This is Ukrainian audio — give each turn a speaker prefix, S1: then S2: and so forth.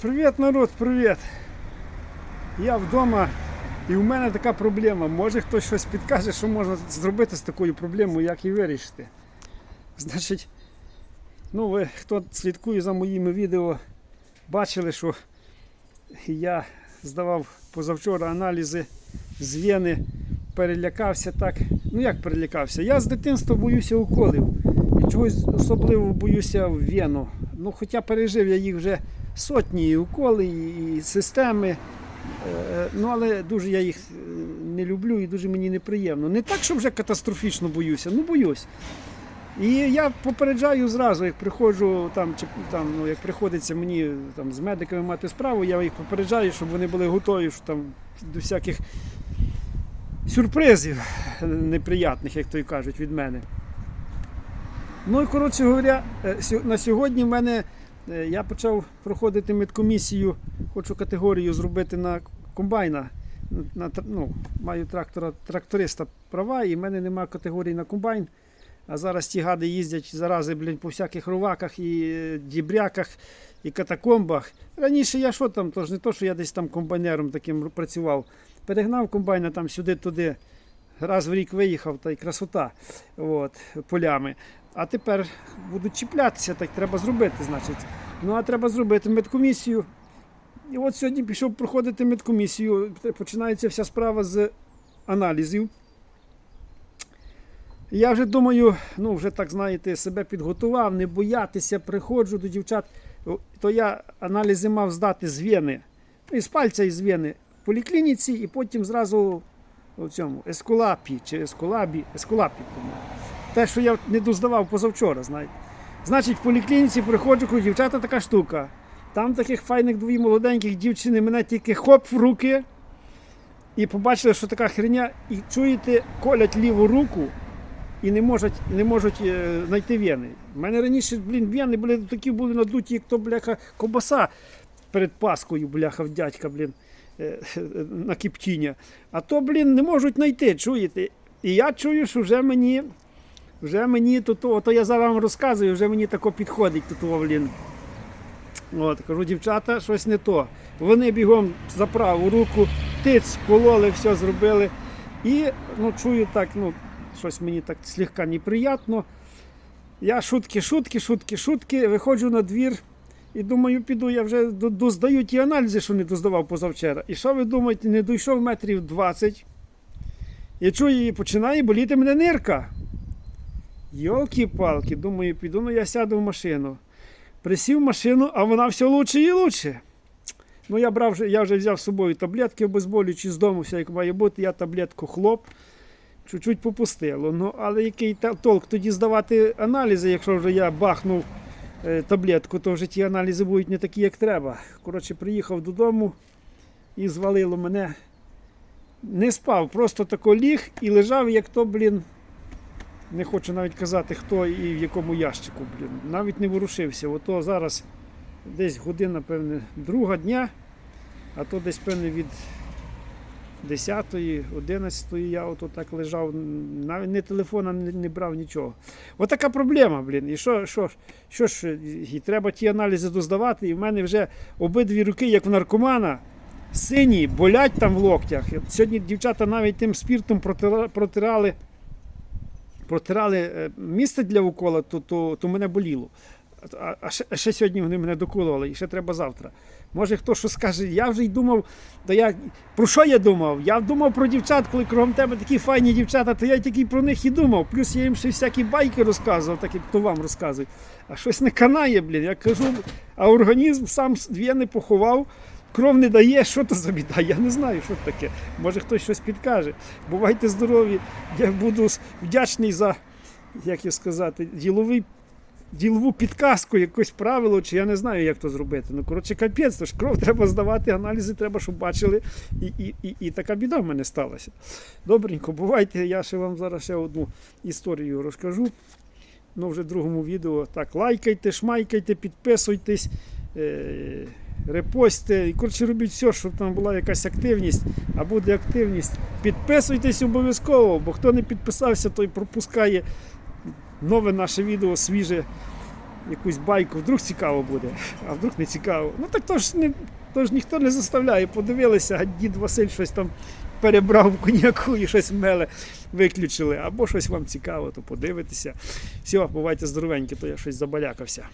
S1: Привіт, народ, привіт! Я вдома і в мене така проблема. Може хтось щось підкаже, що можна зробити з такою проблемою, як її вирішити. Значить, ну ви хто слідкує за моїми відео, бачили, що я здавав позавчора аналізи з вени, перелякався так. Ну як перелякався? Я з дитинства боюся уколів. І чогось особливо боюся в вену. Ну, хоча пережив я їх вже сотні уколи, і, системи. Е, Ну, але дуже я їх е, не люблю і дуже мені неприємно. Не так, що вже катастрофічно боюся, ну боюсь. І я попереджаю зразу, як приходжу там, чи там, ну як приходиться мені там з медиками мати справу, я їх попереджаю, щоб вони були готові, що там до всяких сюрпризів неприятних, як то й кажуть, від мене. Ну і коротше говоря, е, на сьогодні в мене е, я почав проходити медкомісію, хочу категорію зробити на комбайна. На, ну, маю трактора, тракториста права, і в мене немає категорії на комбайн. А зараз ті гади їздять зарази блін, по всяких руваках і е, дібряках і катакомбах. Раніше я що там, то ж не то, що я десь там комбайнером таким працював. Перегнав комбайна там сюди-туди, раз в рік виїхав, та й красота от, полями. А тепер будуть чіплятися, так треба зробити, значить. Ну а треба зробити медкомісію. І от сьогодні пішов проходити медкомісію. Починається вся справа з аналізів. Я вже думаю, ну вже так знаєте, себе підготував, не боятися, приходжу до дівчат. То я аналізи мав здати з вени, ну, із пальця із вени в поліклініці, і потім зразу у цьому ескулапі чи ескулабі, ескулапі. по-моєму. Те, що я не доздавав позавчора, знаєте. Значить, в поліклініці приходжу, кажу, дівчата така штука. Там таких файних двоїх молоденьких дівчини мене тільки хоп в руки. І побачили, що така херня, і чуєте, колять ліву руку і не можуть, не можуть е, знайти вени. У мене раніше, блін, вени були такі були надуті, як то, бляха, кобаса перед Паскою, бляха, в дядька, блін, на кіптіння. А то, блін, не можуть знайти, чуєте? І я чую, що вже мені, вже мені то, то, то я зараз вам розказую, вже мені тако підходить то, блін. От, кажу, дівчата, щось не то. Вони бігом за праву руку, тиць, кололи, все зробили. І ну, чую так, ну, щось мені так слегка неприємно. Я шутки, шутки, шутки, шутки, виходжу на двір і думаю, піду, я вже доздаю ті аналізи, що не доздавав позавчора. І що ви думаєте, не дійшов метрів 20. Я чую, і починає боліти мене нирка. Йолки-палки, думаю, піду, ну я сяду в машину. Присів в машину, а вона все лучше і лучше. Ну, я брав, я вже взяв з собою таблетки обезболюючі з дому, все як має бути, я таблетку хлоп, чуть-чуть попустило. Ну, але який толк тоді здавати аналізи, якщо вже я бахнув таблетку, то вже ті аналізи будуть не такі, як треба. Коротше, приїхав додому і звалило мене. Не спав, просто тако ліг і лежав, як то, блін. Не хочу навіть казати, хто і в якому ящику, блін. Навіть не ворушився. Ото зараз десь година, певне, друга дня, а то десь, певне, від 10-ї, 11-ї я ото так лежав, навіть не телефона не, не брав нічого. Отака проблема, блін. І що, що, що ж, і треба ті аналізи доздавати, і в мене вже обидві руки, як в наркомана, сині, болять там в локтях. Сьогодні дівчата навіть тим спіртом протирали протирали е, місце для укола, то, то, то мене боліло. А, ще, а ще сьогодні вони мене доколували, і ще треба завтра. Може хто що скаже, я вже й думав, то я, про що я думав? Я думав про дівчат, коли кругом тебе такі файні дівчата, то я тільки про них і думав. Плюс я їм ще всякі байки розказував, так як то вам розказує. А щось не канає, блін. Я кажу, а організм сам дві не поховав. Кров не дає, що то за біда? Я не знаю, що таке. Може хтось щось підкаже. Бувайте здорові. Я буду вдячний за, як я сказати, діловий, ділову підказку, якесь правило, чи я не знаю, як то зробити. Ну, коротше, капець, то ж кров треба здавати, аналізи треба, щоб бачили. І, і, і, і така біда в мене сталася. Добренько, бувайте, я ще вам зараз ще одну історію розкажу. Ну, вже в другому відео. Так, лайкайте, шмайкайте, підписуйтесь. Е- репостите. І коротше робіть все, щоб там була якась активність, а буде активність. Підписуйтесь обов'язково, бо хто не підписався, той пропускає нове наше відео свіже. якусь байку, вдруг цікаво буде, а вдруг не цікаво. Ну так то ж, не, то ж ніхто не заставляє. Подивилися, а дід Василь щось там перебрав в коньяку і щось меле виключили. Або щось вам цікаво, то подивитися. Все, бувайте здоровенькі, то я щось забалякався.